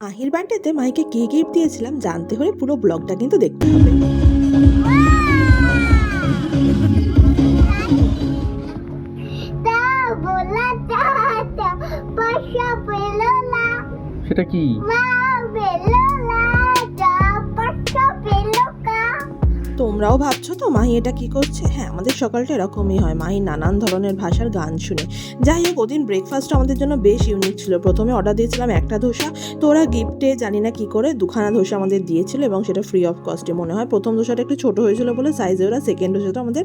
মাহির বার্থডেতে মাইকে কে গিফট দিয়েছিলাম জানতে হলে পুরো ব্লগটা কিন্তু দেখতে হবে। তা বলা চাহতা পাশা পেলোলা সেটা কি? তোমরাও ভাবছ তো? মাহি এটা কি করছে? হ্যাঁ আমাদের সকালটা এরকমই হয়। মাহি নানান ধরনের ভাষার গান শুনে। যাই হোক, ওদিন ব্রেকফাস্ট আমাদের জন্য বেশ ইউনিক ছিল। প্রথমে অর্ডার দিয়েছিলাম একটা ধোসা। তো ওরা গিফটে জানি না কি করে দুখানা ধোসা আমাদের দিয়েছিল এবং সেটা ফ্রি অফ কস্টে মনে হয়। প্রথম ধোসাটা একটু ছোট হয়েছিল বলে সাইজে ওরা সেকেন্ড ধোসাটা আমাদের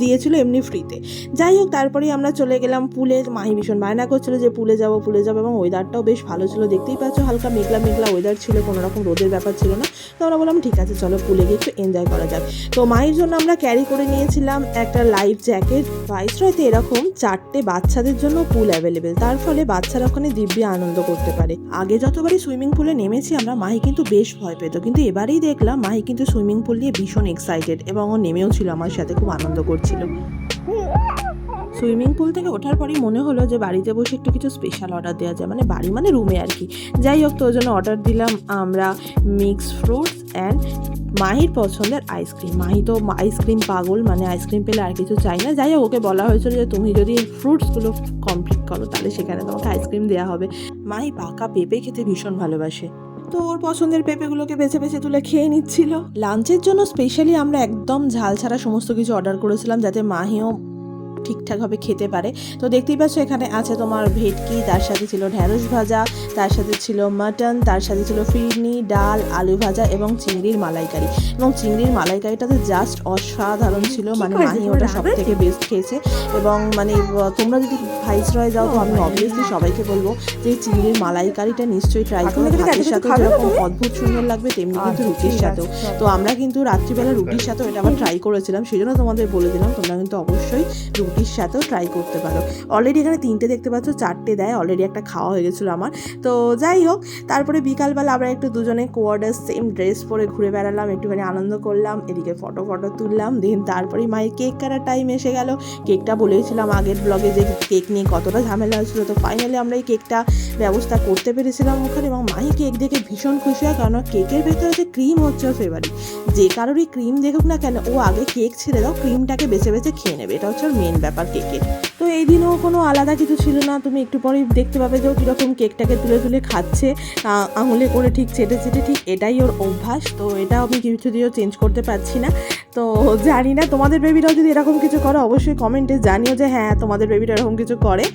দিয়েছিল এমনি ফ্রিতে যাই হোক, তারপরেই আমরা চলে গেলাম পুলে। মাহি ভীষণ বায়না করছিল যে পুলে যাব পুলে যাব এবং ওয়েদারটাও বেশ ভালো ছিল। দেখতেই পাচ্ছ হালকা মেঘলা মেঘলা ওয়েদার ছিল, কোনো রকম রোদের ব্যাপার ছিল না। তো আমরা বললাম, ঠিক আছে, চলো পুলে গিয়ে একটু এনজয় করা যাক। তো মায়ের জন্য আমরা ক্যারি করে নিয়েছিলাম একটা লাইফ জ্যাকেট ভাইসরয়তে এরকম চারটে বাচ্চাদের জন্য পুল অ্যাভেলেবেল তার ফলে বাচ্চারা ওখানে দিব্যি আনন্দ করতে পারে। আগে যতবারই সুইমিং পুলে নেমেছি, আমরা মাহি কিন্তু বেশ ভয় পেত। কিন্তু এবারেই দেখলাম মাহি কিন্তু সুইমিং পুল নিয়ে ভীষণ এক্সাইটেড এবং ও নেমেও ছিল আমার সাথে, খুব আনন্দ করছিল। সুইমিং পুল থেকে ওঠার পরেই মনে হলো যে বাড়িতে বসে একটু কিছু স্পেশাল অর্ডার দেওয়া যায়। মানে বাড়ি মানে রুমে আর কি। যাই হোক, তো ওই জন্য অর্ডার দিলাম আমরা মিক্স ফ্রুটস অ্যান্ড মাহির পছন্দের আইসক্রিম মাহি তো আইসক্রিম পাগল মানে আইসক্রিম পেলে আর কিছু চাই না। যাই হোক, ওকে বলা হয়েছিল যে তুমি যদি ফ্রুটসগুলো কমপ্লিট করো, তাহলে সেখানে তোমাকে আইসক্রিম দেওয়া হবে। মাহি পাকা পেঁপে খেতে ভীষণ ভালোবাসে। তো ওর পছন্দের পেঁপেগুলোকে বেছে বেছে তুলে খেয়ে নিচ্ছিল। লাঞ্চের জন্য স্পেশালি আমরা একদম ঝাল ছাড়া সমস্ত কিছু অর্ডার করেছিলাম, যাতে মাহিও ঠিকঠাকভাবে খেতে পারে। তো দেখতেই পাচ্ছ এখানে আছে তোমার ভেটকি তার সাথে ছিল ঢ্যাঁড়স ভাজা তার সাথে ছিল মাটন তার সাথে ছিল ফিরনি ডাল আলু ভাজা এবং চিংড়ির মালাইকারি। এবং চিংড়ির মালাইকারিটা তো জাস্ট অসাধারণ ছিল। মানে মাহি ওটা সব থেকে বেস্ট খেয়েছে। এবং মানে তোমরা যদি ভাইস ভাইসরয় যাও তো আমি অবভিয়াসলি সবাইকে বলব যে চিংড়ির মালাইকারিটা নিশ্চয়ই ট্রাই করো। ভাতের সাথে যেরকম অদ্ভুত সুন্দর লাগবে তেমনি কিন্তু রুটির সাথেও। তো আমরা কিন্তু রাত্রিবেলা রুটির সাথেও এটা আবার ট্রাই করেছিলাম। সেই জন্য তোমাদের বলে দিলাম তোমরা কিন্তু অবশ্যই রুটির সাথেও ট্রাই করতে পারো। অলরেডি এখানে তিনটে দেখতে পাচ্ছ, চারটে দেয় অলরেডি একটা খাওয়া হয়ে গেছিল আমার। তো যাই হোক, তারপরে বিকালবেলা আমরা একটু দুজনে কোয়ার্ডার সেম ড্রেস পরে ঘুরে বেড়ালাম, একটুখানি আনন্দ করলাম, এদিকে ফটো ফটো তুললাম দেন তারপরেই মায়ের কেক কাটার টাইম এসে গেল। কেকটা বলেছিলাম আগের ব্লগে যে কেক নিয়ে কতটা ঝামেলা হয়েছিল, তো ফাইনালি আমরা এই কেকটা ব্যবস্থা করতে পেরেছিলাম ওখানে এবং মাহি কেক দেখে ভীষণ খুশি হয় কারণ কেকের ভেতরে যে ক্রিম হচ্ছে ফেভারিট যে কারোরই ক্রিম দেখুক না কেন, ও আগে কেক ছেড়ে দাও ক্রিমটাকে বেছে বেছে খেয়ে নেবে। এটা হচ্ছে ওর মেন ব্যাপার কেকের তো এই দিনও কোনো আলাদা কিছু ছিল না। তুমি একটু পরেই দেখতে পাবে যে ও কীরকম কেকটাকে তুলে তুলে খাচ্ছে। আঙুলে করে ঠিক চেটে চেটে ঠিক এটাই ওর অভ্যাস। তো এটা আমি কিছু দিয়েও চেঞ্জ করতে পারছি না। তো জানি না, তোমাদের বেবিরাও যদি এরকম কিছু করো, অবশ্যই কমেন্টে জানিও যে হ্যাঁ তোমাদের বেবিটা এরকম কিছু করে।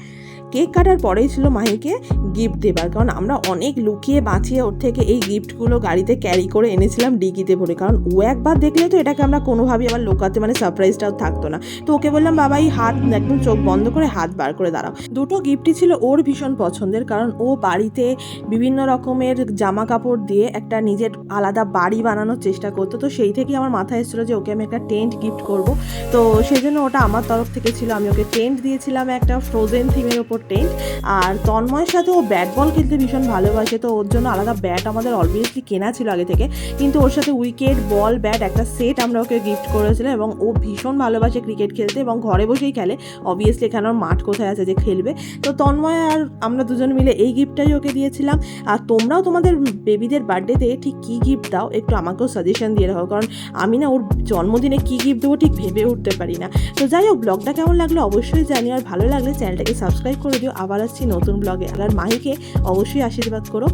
কেক কাটার পরেই ছিল মাহিকে গিফট দেবার। কারণ আমরা অনেক লুকিয়ে বাঁচিয়ে ওর থেকে এই গিফটগুলো গাড়িতে ক্যারি করে এনেছিলাম ডিকিতে ভরে। কারণ ও একবার দেখলে তো এটাকে আমরা কোনোভাবেই আবার লোকাতে মানে সারপ্রাইজটাও থাকতো না। তো ওকে বললাম, বাবা, এই হাত একদম চোখ বন্ধ করে হাত বার করে দাঁড়াও। দুটো গিফটই ছিল ওর ভীষণ পছন্দের। কারণ ও বাড়িতে বিভিন্ন রকমের জামা কাপড় দিয়ে একটা নিজের আলাদা বাড়ি বানানোর চেষ্টা করতো। তো সেই থেকেই আমার মাথায় এসেছিল যে ওকে আমি একটা টেন্ট গিফট করব। তো সেই জন্য ওটা আমার তরফ থেকে ছিল। আমি ওকে টেন্ট দিয়েছিলাম একটা ফ্রোজেন থিমের ওপর টেন্ট। আর তন্ময়ের সাথে ও ব্যাট বল খেলতে ভীষণ ভালোবাসে, তো ওর জন্য আলাদা ব্যাট আমাদের অবভিয়াসলি কেনা ছিল আগে থেকে। কিন্তু ওর সাথে উইকেট, বল, ব্যাট একটা সেট আমরা ওকে গিফট করেছিলাম এবং ও ভীষণ ভালোবাসে ক্রিকেট খেলতে এবং ঘরে বসেই খেলে। অবভিয়াসলি এখানে ওর মাঠ কোথায় আছে যে খেলবে। তো তন্ময় আর আমরা দুজন মিলে এই গিফটটাই ওকে দিয়েছিলাম। আর তোমরাও তোমাদের বেবিদের বার্থডেতে ঠিক কী গিফট দাও, একটু আমাকেও সাজেশন দিয়ে রাখো। কারণ আমি না ওর জন্মদিনে কী গিফট দেবো ঠিক ভেবে উঠতে পারি না। তো যাই হোক ব্লগটা কেমন লাগল অবশ্যই জানি আর ভালো লাগলে চ্যানেলটাকে সাবস্ক্রাইব করে দিও আবার আসছি নতুন ব্লগে। আর মাহিকে অবশ্যই আশীর্বাদ করো।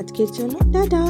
আজকের জন্য টাটা!